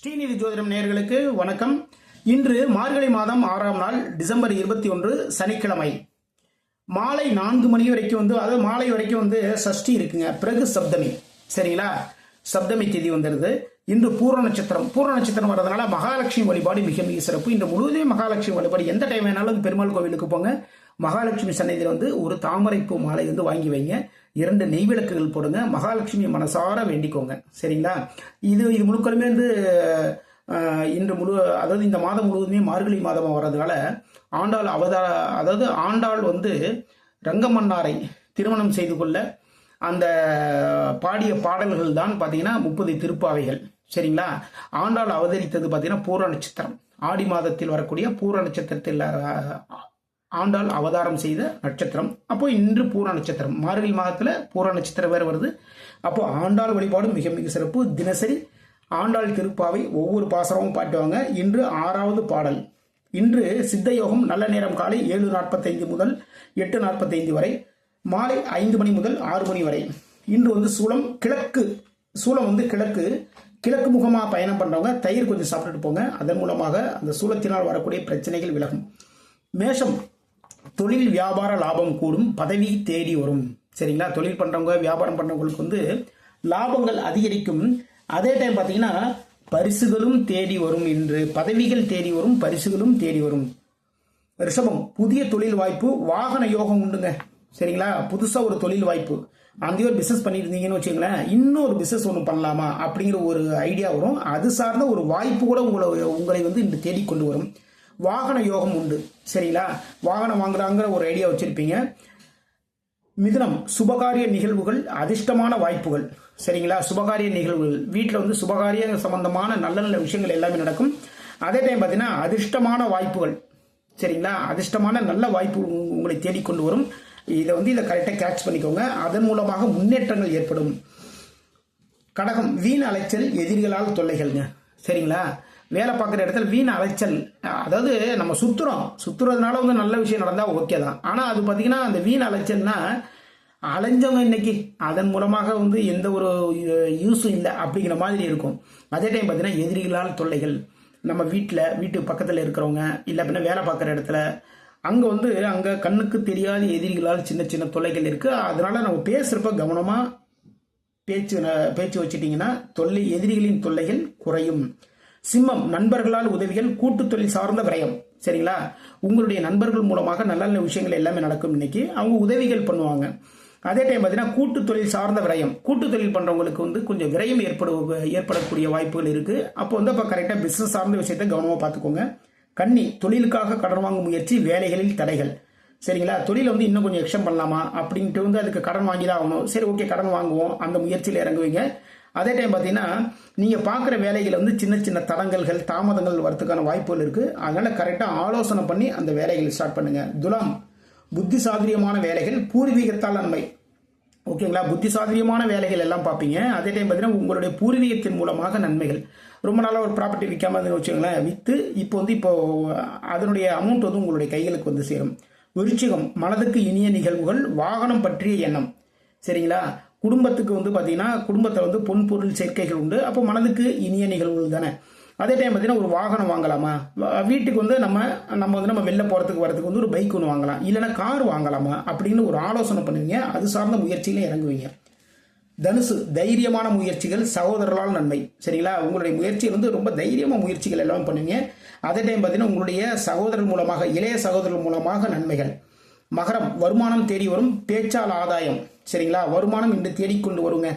ஸ்ரீநிதி ஜோதிடம் நேர்களுக்கு வணக்கம். இன்று மார்கழி மாதம் ஆறாம் நாள் டிசம்பர் இருபத்தி ஒன்று சனிக்கிழமை. மாலை நான்கு மணி வரைக்கும் வந்து அதாவது மாலை வரைக்கும் வந்து சஷ்டி இருக்குங்க. பிறகு சப்தமி. சரிங்களா? சப்தமி தேதி வந்துடுது. இன்று பூர்ண நட்சத்திரம். பூர்ண நட்சத்திரம் வர்றதுனால மகாலட்சுமி வழிபாடு மிக மிக சிறப்பு. இன்று முழுவதுமே மகாலட்சுமி வழிபாடு எந்த டைம் வேணாலும் பெருமாள் கோவிலுக்கு போங்க. மகாலட்சுமி சன்னதியில் வந்து ஒரு தாமரைப்பூ மாலை வந்து வாங்கி வைங்க. இரண்டு நெய் விளக்குகள் போடுங்க. மகாலட்சுமி மனசார வேண்டிக்கோங்க. சரிங்களா? இது இது முழுக்கலுமே வந்து இன்று முழு அதாவது இந்த மாதம் முழுவதுமே மார்கழி மாதமாக வர்றதுனால ஆண்டாள் அவதார அதாவது ஆண்டாள் வந்து ரங்கமன்னாரை திருமணம் செய்து கொள்ள அந்த பாடிய பாடல்கள் தான் பார்த்தீங்கன்னா முப்பது திருப்பாவைகள். சரிங்களா? ஆண்டாள் அவதரித்தது பார்த்தீங்கன்னா பூர நட்சத்திரம். ஆடி மாதத்தில் வரக்கூடிய பூர நட்சத்திரத்தில் ஆண்டாள் அவதாரம் செய்த நட்சத்திரம். அப்போ இன்று பூர நட்சத்திரம். மார்கழி மாதத்தில் பூர நட்சத்திரம் வேறு வருது. அப்போ ஆண்டாள் வழிபாடு மிக மிக சிறப்பு. தினசரி ஆண்டாள் திருப்பாவை ஒவ்வொரு பாசரமும் பாட்டுவாங்க. இன்று ஆறாவது பாடல். இன்று சித்த யோகம் நல்ல நேரம் காலை ஏழு நாற்பத்தைந்து முதல் எட்டு நாற்பத்தைந்து வரை மாலை ஐந்து மணி முதல் ஆறு மணி வரை. இன்று வந்து சூளம் கிழக்கு சூளம் வந்து கிழக்கு கிழக்கு முகமாக பயணம் பண்ணுறவங்க தயிர் கொஞ்சம் சாப்பிட்டுட்டு போங்க. அதன் மூலமாக அந்த சூளத்தினால் வரக்கூடிய பிரச்சனைகள் விலகும். மேஷம் தொழில் வியாபார லாபம் கூடும் பதவி தேடி வரும். சரிங்களா? தொழில் பண்ணுறவங்க வியாபாரம் பண்ணுறவங்களுக்கு வந்து லாபங்கள் அதிகரிக்கும். அதே டைம் பார்த்தீங்கன்னா பரிசுகளும் தேடி வரும் என்று பதவிகள் தேடி வரும் பரிசுகளும் தேடி வரும். ரிஷபம் புதிய தொழில் வாய்ப்பு வாகன யோகம் உண்டுங்க. சரிங்களா? புதுசாக ஒரு தொழில் வாய்ப்பு. அந்த ஒரு பிஸ்னஸ் பண்ணியிருந்தீங்கன்னு வச்சுங்களேன் இன்னொரு பிஸ்னஸ் ஒன்று பண்ணலாமா அப்படிங்கிற ஒரு ஐடியா வரும். அது சார்ந்த ஒரு வாய்ப்பு கூட உங்களை உங்களை வந்து இன்று தேடிக்கொண்டு வரும். வாகன யோகம் உண்டு. சரிங்களா? வாகனம் வாங்குறாங்கிற ஒரு ஐடியா வச்சிருப்பீங்க. மிதுனம் சுபகாரிய நிகழ்வுகள் அதிர்ஷ்டமான வாய்ப்புகள். சரிங்களா? சுபகாரிய நிகழ்வுகள். வீட்டில் வந்து சுபகாரிய சம்பந்தமான நல்ல நல்ல விஷயங்கள் எல்லாமே நடக்கும். அதே டைம் பார்த்தீங்கன்னா அதிர்ஷ்டமான வாய்ப்புகள். சரிங்களா? அதிர்ஷ்டமான நல்ல வாய்ப்பு உங்களை தேடிக்கொண்டு வரும். இதை வந்து இதை கரெக்டாக கேட்ச் பண்ணிக்கோங்க. அதன் மூலமாக முன்னேற்றங்கள் ஏற்படும். கடகம் வீண் அலைச்சல் எதிரிகளால் தொல்லைகள்ங்க. சரிங்களா? வேலை பார்க்குற இடத்துல வீண் அலைச்சல். அதாவது நம்ம சுற்றுறோம் சுத்துறதுனால வந்து நல்ல விஷயம் நடந்தால் ஓகே தான். ஆனால் அது பார்த்தீங்கன்னா அந்த வீண் அலைச்சல்னா அலைஞ்சவங்க இன்னைக்கு. அதன் மூலமாக வந்து எந்த ஒரு யூஸும் இல்லை அப்படிங்கிற மாதிரி இருக்கும். அதே டைம் பார்த்தீங்கன்னா எதிரிகளால் தொல்லைகள். நம்ம வீட்டில் வீட்டு பக்கத்தில் இருக்கிறவங்க இல்லை அப்படின்னா வேலை பார்க்குற இடத்துல. அங்கே வந்து அங்கே கண்ணுக்கு தெரியாத எதிரிகளால் சின்ன சின்ன தொல்லைகள் இருக்குது அதனால நம்ம பேசுகிறப்ப கவனமாக பேச்சு பேச்சு வச்சுட்டிங்கன்னா தொல்லை எதிரிகளின் தொல்லைகள் குறையும். சிம்மம் நண்பர்களால் உதவிகள் கூட்டு தொழில் சார்ந்த விரயம். சரிங்களா? உங்களுடைய நண்பர்கள் மூலமாக நல்ல நல்ல விஷயங்கள் எல்லாமே நடக்கும் இன்னைக்கு. அவங்க உதவிகள் பண்ணுவாங்க. அதே டைம் பார்த்தீங்கன்னா கூட்டு தொழில் சார்ந்த விரயம். கூட்டு தொழில் பண்றவங்களுக்கு வந்து கொஞ்சம் விரயம் ஏற்படு ஏற்படக்கூடிய வாய்ப்புகள் இருக்கு. அப்போ வந்து அப்போ கரெக்டாக பிசினஸ் சார்ந்த விஷயத்தை கவனமாக பார்த்துக்கோங்க கண்ணி தொழிலுக்காக கடன் வாங்கும் முயற்சி வேலைகளில் தடைகள். சரிங்களா? தொழில் வந்து இன்னும் கொஞ்சம் எக்ஸ்டம் பண்ணலாமா? அப்படின்ட்டு வந்து அதுக்கு கடன் வாங்கி தான் ஆகணும். சரி ஓகே கடன் வாங்குவோம். அந்த முயற்சியில் இறங்குவீங்க. அதே டைம் பார்த்தீங்கன்னா நீங்கள் பார்க்குற வேலைகளை வந்து சின்ன சின்ன தடங்கல்கள் தாமதங்கள் வரதுக்கான வாய்ப்புகள் இருக்குது அதனால் கரெக்டாக ஆலோசனை பண்ணி அந்த வேலைகளை ஸ்டார்ட் பண்ணுங்கள் துலாம் புத்தி சாதுரியமான வேலைகள் பூர்வீகத்தால் நன்மை. ஓகேங்களா புத்தி சாதுரியமான வேலைகள் எல்லாம் பார்ப்பீங்க அதே டைம் பார்த்தீங்கன்னா உங்களுடைய பூர்வீகத்தின் மூலமாக நன்மைகள். ரொம்ப நாளாக ஒரு ப்ராப்பர்ட்டி விற்காம இருந்து வச்சுக்கோங்களேன் விற்று இப்போ வந்து இப்போ அதனுடைய அமௌண்ட் வந்து உங்களுடைய கைகளுக்கு வந்து சேரும். விருச்சிகம் மனதுக்கு இனிய நிகழ்வுகள் வாகனம் பற்றிய எண்ணம். சரிங்களா? குடும்பத்துக்கு வந்து பார்த்தீங்கன்னா குடும்பத்தில் வந்து பொன் பொருள் சேர்க்கைகள் உண்டு. அப்போ மனதுக்கு இனிய நிகழ்வுகள் தானே? அதே டைம் பார்த்தீங்கன்னா ஒரு வாகனம் வாங்கலாமா? வீட்டுக்கு வந்து நம்ம நம்ம வந்து நம்ம வெளில போகிறதுக்கு வரதுக்கு வந்து ஒரு பைக் ஒன்று வாங்கலாம். இல்லைன்னா கார் வாங்கலாமா? அப்படின்னு ஒரு ஆலோசனை பண்ணுவீங்க. அது சார்ந்த முயற்சியில இறங்குவீங்க. தனுசு தைரியமான முயற்சிகள் சகோதரர்களால் நன்மை. சரிங்களா? உங்களுடைய முயற்சி வந்து ரொம்ப தைரியமாக முயற்சிகள் எல்லாம் பண்ணுவீங்க. அதே டைம் பார்த்தீங்கன்னா உங்களுடைய சகோதரர் மூலமாக இளைய சகோதரர் மூலமாக நன்மைகள். மகரம் வருமானம் தேடி வரும். பேச்சால் ஆதாயம். சரிங்களா? வருமானம் இன்று தேடிக்கொண்டு வருங்க.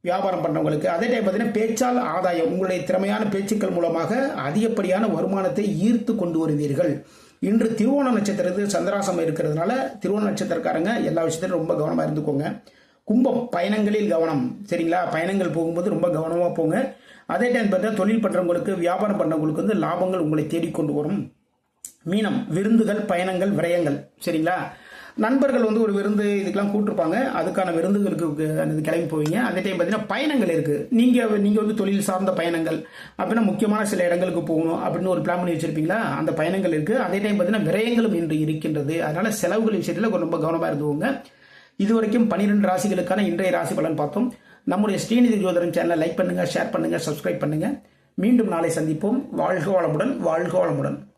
வியாபாரம் பண்ணுறவங்களுக்கு அதே டைம் பார்த்தீங்கன்னா பேச்சால் ஆதாயம். உங்களுடைய திறமையான பேச்சுக்கள் மூலமாக அதிகப்படியான வருமானத்தை ஈர்த்து கொண்டு வருவீர்கள். இன்று திருவோண நட்சத்திரத்தில் சந்திராசம் இருக்கிறதுனால திருவோண நட்சத்திரக்காரங்க எல்லா விஷயத்திலும் ரொம்ப கவனமாக இருந்துக்கோங்க. கும்ப பயணங்களில் கவனம். சரிங்களா? பயணங்கள் போகும்போது ரொம்ப கவனமாக போங்க. அதே டைம் பார்த்தீங்கன்னா தொழில் பண்ணுறவங்களுக்கு வியாபாரம் பண்ணுறவங்களுக்கு வந்து லாபங்கள் உங்களை தேடிக்கொண்டு வரும். மீனம் விருந்துகள் பயணங்கள் விரயங்கள். சரிங்களா? நண்பர்கள் வந்து ஒரு விருந்து இதுக்கெல்லாம் கூட்டிருப்பாங்க. அதுக்கான விருந்துகளுக்கு கு- கிளம்பி போவீங்க. அதே டைம் பார்த்தீங்கன்னா பயணங்கள் இருக்குது நீங்கள் நீங்கள் வந்து தொழில் சார்ந்த பயணங்கள் அப்படின்னா முக்கியமான சில இடங்களுக்கு போகணும் அப்படின்னு ஒரு பிளான் பண்ணி வச்சுருப்பீங்களா? அந்த பயணங்கள் இருக்குது அதே டைம் பார்த்தீங்கன்னா விரயங்களும் இன்று இருக்கின்றது. அதனால் செலவுகள் விஷயத்தில் ரொம்ப கவனமாக இருந்துவோங்க இது வரைக்கும் பன்னிரெண்டு ராசிகளுக்கான இன்றைய ராசி பலன் பார்த்தோம். நம்முடைய ஸ்ரீநிதி ஜோதிடம் சேனலை லைக் பண்ணுங்கள் ஷேர் பண்ணுங்கள் சப்ஸ்கிரைப் பண்ணுங்கள் மீண்டும் நாளை சந்திப்போம். வாழ்க வளமுடன் வாழ்க வளமுடன்.